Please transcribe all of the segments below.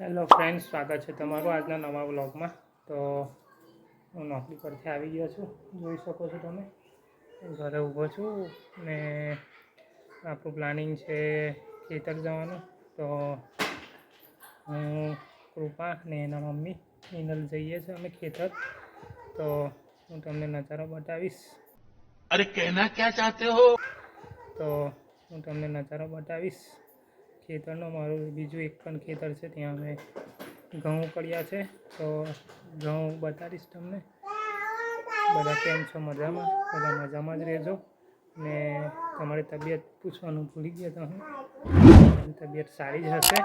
Hello friend સ્વાગત છે તમારું આજના નવા બ્લોગમાં તો હું નોકરી પરથી આવી ગયો છું જોઈ શકો છો તમે. ઘરે ઊભો છું ને આપણું પ્લાનિંગ છે ખેતર જવાનું. તો હું કૃપા ને એના મમ્મી મિનલ જઈએ છીએ અમે ખેતર. તો હું તમને નજારો બતાવીશ. અરે કહેના ક્યાં ચાહતે હો? તો હું તમને નજારો બતાવીશ. ખેતરનો મારું બીજું એક પણ ખેતર છે, ત્યાં અમે ઘઉં કર્યા છે. તો ઘઉં બતાવીશ તમને. બધા કેમ છો મજામાં? બધા મજામાં જ રહેજો. ને તમારી તબિયત પૂછવાનું ભૂલી ગયા તમારી તબિયત સારી જ હશે.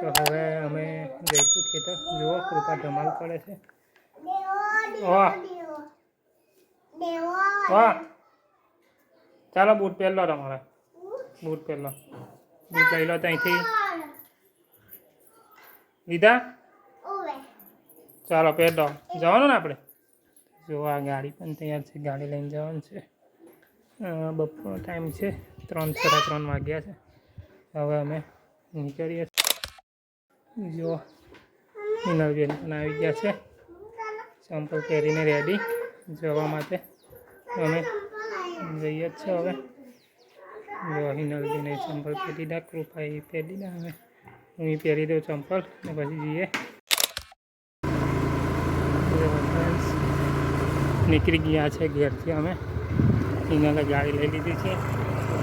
તો હવે અમે જઈશું ખેતર. જુઓ, કૃપા ધમાલ કરે છે. વાહ. ચાલો બૂટ પહેરલો તમારા. બૂટ પહેર લો લઈ લો ત્યાંથી લીધા? ચાલો પહેર દો જવાનું ને આપણે? જો આ ગાડી પણ તૈયાર છે. ગાડી લઈને જવાનું છે. બપોરનો ટાઈમ છે. ત્રણ સાડા ત્રણ વાગ્યા છે. હવે અમે નીકળીએ જો હિનલબેન પણ આવી ગયા છે. ચંપલ પહેરીને રેડી જવા માટે અમે જઈએ જ છે હવે. જો હિનલબેને ચંપલ પહેરી કૃપા એ પહેરી દીધા હવે. હું પહેરી દઉં ચંપલ ને પછી જઈએ. નીકળી ગયા છે ઘેરથી અમે. હિનલે ગાડી લઈ લીધી છે.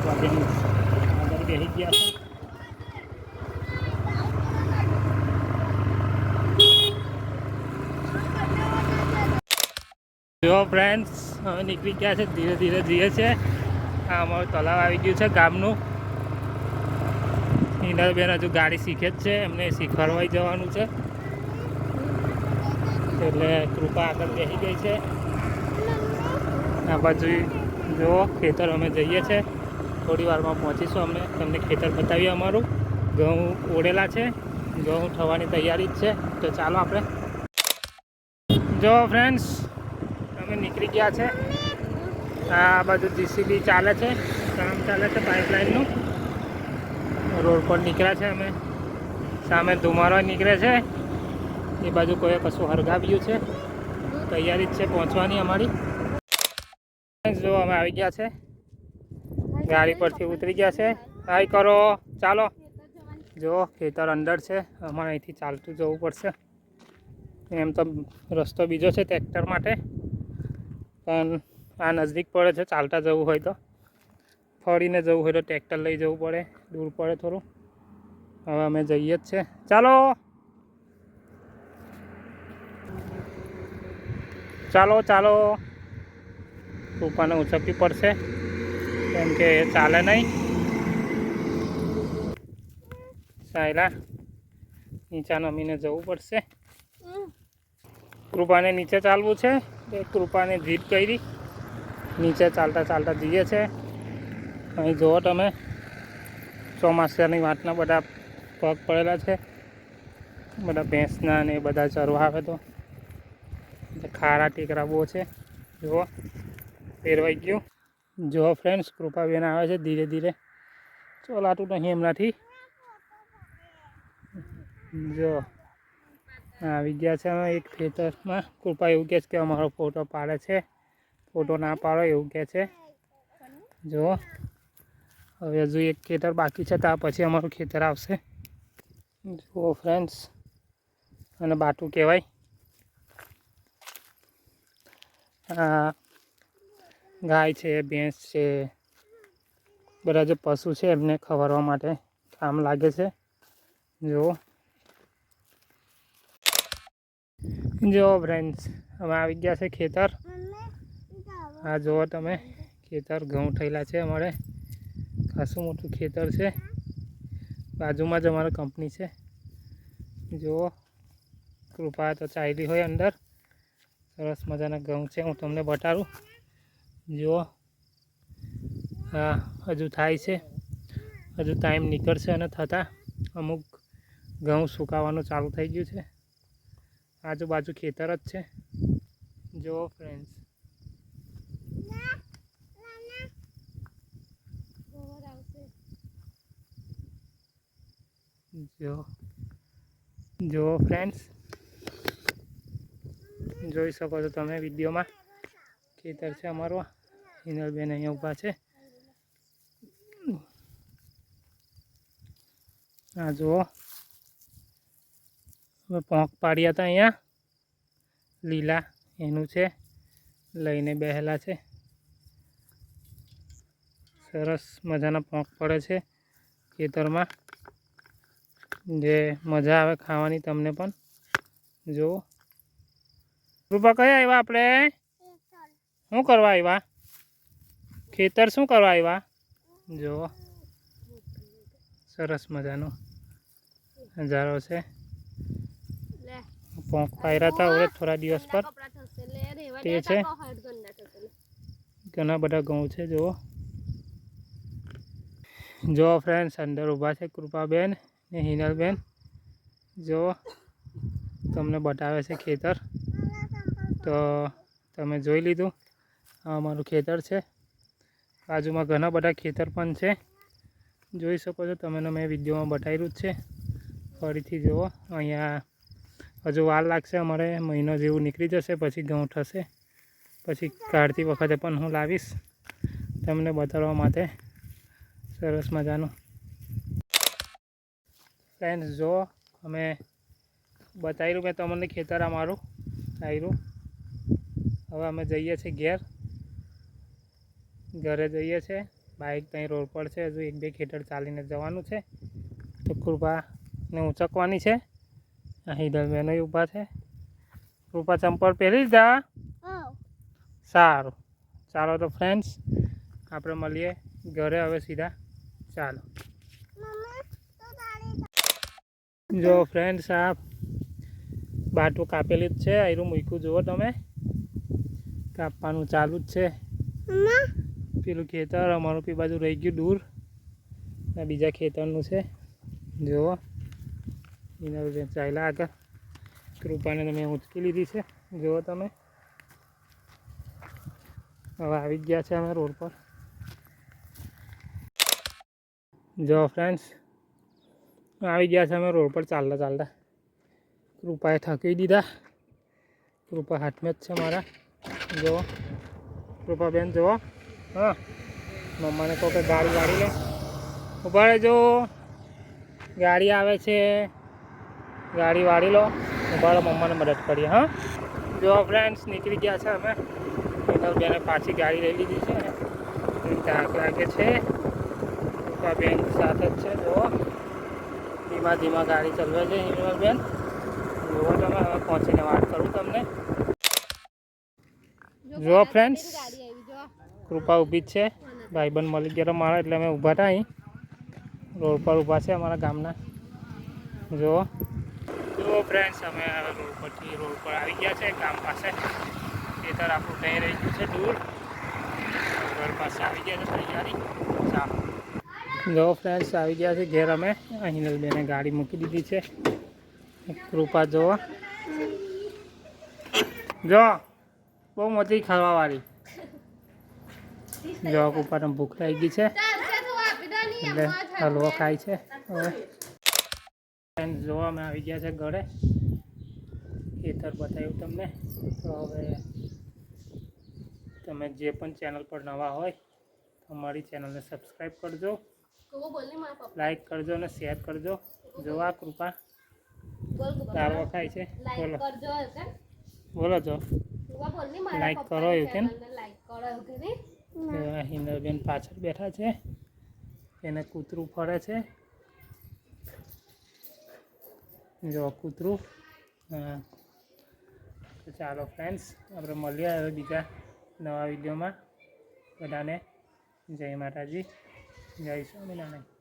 આગળ બેસી ગયા છે. જો ફ્રેન્ડ્સ હવે નીકળી ગયા છે ધીરે ધીરે જઈએ છે. આ અમારું તલાવ આવી ગયું છે ગામનું. હિનલબેન હજુ ગાડી શીખે જ છે, એમને શીખવાડવાઈ જવાનું છે. એટલે કૃપા આગળ બેસી ગઈ છે. આ બાજુ જુઓ, ખેતર અમે જઈએ છે. થોડી વારમાં પહોંચીશું અમે. તમને ખેતર બતાવીએ અમારું. ઘઉં ઓળેલા છે. ઘઉં થવાની તૈયારી જ છે. તો ચાલો આપણે. જો ફ્રેન્ડ્સ અમે નીકળી ગયા છે. આ બધું જીસીબી ચાલે છે, કામ ચાલે છે પાઇપલાઇનનું રોડ પર નીકળ્યા છે અમે. સામે ધુમારો નીકળે છે. એ બાજુ કોઈ કશું હરગાવ્યું છે. તૈયારી જ છે પહોંચવાની અમારી. જો અમે આવી ગયા છે. ગાડી પરથી ઉતરી ગયા છે. હાઈ કરો. ચાલો. જો, ખેતર અંદર છે. અમારે અહીંથી ચાલતું જવું પડશે. એમ તો રસ્તો બીજો છે ટ્રેક્ટર માટે. પણ આ નજીક પડે છે ચાલતા જવું હોય તો. ફરીને જવું હોય તો ટ્રેક્ટર લઈ જવું પડે દૂર પડે થોડું. હવે અમે જઈએ જ છે. ચાલો! ચાલો ચાલો. કૃપાને ઉચકવી પડશે કેમ કે એ ચાલે નહીં. સાયલા નીચા નમીને જવું પડશે. કૃપાને નીચે ચાલવું છે એ કૃપાને જીત કરી. નીચે ચાલતા ચાલતા જઈએ છે. અહીં જુઓ તમે, ચોમાસાની વાતના બધા પગ પડેલા છે. બધા ભેંસના ને બધા ચરવા આવે તો. ખારા ટેકરા બહુ છે. જુઓ, ફેરવાઈ ગયું. જુઓ ફ્રેન્ડ્સ કૃપાબેન આવે છે ધીરે ધીરે. ચોલાતું નહીં એમનાથી. જો આવી ગયા છે અમે એક ખેતરમાં. કૃપા એવું કહે છે કે અમારો ફોટો પાડે છે. ફોટો ના પાડો એવું કહે છે. જુઓ હવે હજુ એક ખેતર બાકી છે ત્યાં પછી અમારું ખેતર આવશે. જુઓ ફ્રેન્ડ્સ અને બાટું કહેવાય. આ ગાય છે, ભેંસ છે, બધા જે પશુ છે, એમને ખવડવા માટે કામ લાગે છે. જુઓ. જુઓ ફ્રેન્ડ્સ અમે આવી ગયા છે ખેતર. આ જુઓ તમે, ખેતર ઘઉં થયેલા છે અમારે. ખાસું મોટું ખેતર છે. બાજુમાં જ અમારી કંપની છે. જુઓ, કૃપા તો ચાલી હોય અંદર. સરસ મજાના ઘઉં છે, હું તમને બતાડું. જુઓ હા હજુ થાય છે. હજુ ટાઈમ નીકળશે અને થતાં અમુક ઘઉં સુકાવાનું ચાલુ થઈ ગયું છે. આજુબાજુ ખેતર જ છે. જુઓ ફ્રેન્ડ્સ જો. જુઓ ફ્રેન્ડ્સ જોઈ શકો છો તમે વિડીયોમાં ખેતર છે અમારું. હિનલબેન અહીંયા ઊભા છે. આ જુઓ. હવે પોંખ પાડ્યા હતા અહીંયા. લીલા એનું છે. લઈને બેહેલા છે. સરસ મજાના પોંખ પડે છે ખેતરમાં. જે મજા આવે ખાવાની તમને પણ. જુઓ. રૂપા કયા આવ્યા આપણે. શું કરવા આવ્યા? ખેતર શું કરવા આવ્યા? જુઓ. સરસ મજાનો નજારો છે. પોંખ પાયરા હતા હવે થોડા દિવસ પર. તે છે. ઘણા બધા ઘઉં છે જુઓ. જુઓ ફ્રેન્ડ્સ અંદર ઊભા છે કૃપાબેન ને હિનલબેન. જુઓ તમને બતાવે છે ખેતર. તો તમે જોઈ લીધું, આ અમારું ખેતર છે. બાજુમાં ઘણા બધા ખેતર પણ છે. જોઈ શકો છો, તમને મેં વિડીયોમાં બતાવેલું જ છે. ફરીથી જુઓ, અહીંયા હજુ વાર લાગશે, અમારે મહિનો જેવું નીકળી જશે, પછી ઘઉં થશે. પછી કાઢતી વખતે પણ હું લાવીશ. તમને બતાડવા માટે સરસ મજાનું. ફ્રેન્ડ્સ જો અમે બતાવ્યું મેં તમને ખેતર અમારું આવ્યું હવે અમે જઈએ છીએ ઘેર. ઘરે જઈએ છીએ બાઇક ત્યાં રોડ પર છે. હજુ એક બે ખેતર ચાલીને જવાનું છે. તો કૃપાને ઊંચકવાની છે. અહીં દરમિયાન ઊભા છે. કૃપા ચંપલ પહેરી લીધા સારું. ચાલો તો ફ્રેન્ડ્સ આપણે મળીએ ઘરે હવે સીધા. ચાલો. જો ફ્રેન્ડ્સ આ બાટું કાપેલી જ છે. આયરું મૂક્યું જુઓ તમે. કાપવાનું ચાલુ જ છે. પેલું ખેતર અમારું પી બાજુ રહી ગયું દૂર. આ બીજા ખેતરનું છે. જુઓ. એના ચાલ્યા આગળ. કૃપાને તમે ઉંચકી લીધી છે. જુઓ તમે. હવે આવી ગયા છે અમે રોડ પર. જો ફ્રેન્ડ્સ આવી ગયા છે અમે રોડ પર ચાલતા ચાલતા. કૃપાએ થકી દીધા. કૃપા હાથમાં જ છે મારા. જુઓ કૃપાબેન જુઓ હા. મમ્માને કહો કે ગાડી ગાડી લે. ઊભા રહેજો ગાડી આવે છે. ગાડી વાળી લો. ઉભાડો મમ્માને મદદ કરીએ, હા. જો ફ્રેન્ડ્સ નીકળી ગયા છે અમે. બેને પાછી ગાડી લઈ લીધી છે. આગે લાગે છે. બેન સાથે જ છે. જુઓ. ધીમા ધીમા ગાડી ચલાવે છે હિરમલબેન જુઓ તમે હવે પહોંચીને વાત કરું તમને. જો જુઓ જો કૃપા ઊભી જ છે. ભાઈબંધ મળી ગયા મારા એટલે અમે ઊભા હતા અહીં. રોડ પર ઊભા છે અમારા ગામના. જુઓ. જુઓ ફ્રેન્ડ્સ અમે રોડ પરથી રોડ પર આવી ગયા છે ગામ પાસે. ખેતર આપણું થઈ રહી છે દૂર. ઘર પાસે આવી ગયા છે તૈયારી. ચાલો. જો ફ્રેન્ડ્સ આવી ગયા છે ઘેર અમે. બેને ગાડી મૂકી દીધી છે. કૃપા જુઓ જો, બહુ મોટી ખાવાવાળી. જો કૃપાને ભૂખ લાગી ગઈ છે. એટલે હલવો ખાય છે. હવે ફ્રેન્ડ જો અમે આવી ગયા છે ઘરે. ખેતર બતાવ્યું તમને. તો હવે તમે જે પણ ચેનલ પર નવા હોય, અમારી ચેનલને સબસ્ક્રાઈબ કરજો. લાઈક કરજો અને શેર કરજો. જોવા કૃપા. તાર વખાય છે. બોલો. બોલો જો. પપ્પાની કરો એવું કે ને? channel ને like કરો એવું કે નહીં? એવા હિન્દરબેન પાછળ બેઠા છે. એને કૂતરું ફરે છે. જો કૂતરું. તો ચાલો ફ્રેન્ડ્સ આપણે મળીએ હવે બીજા નવા વિડીયોમાં. બધાને જય માતાજી. જય સ્વામિનારાયણ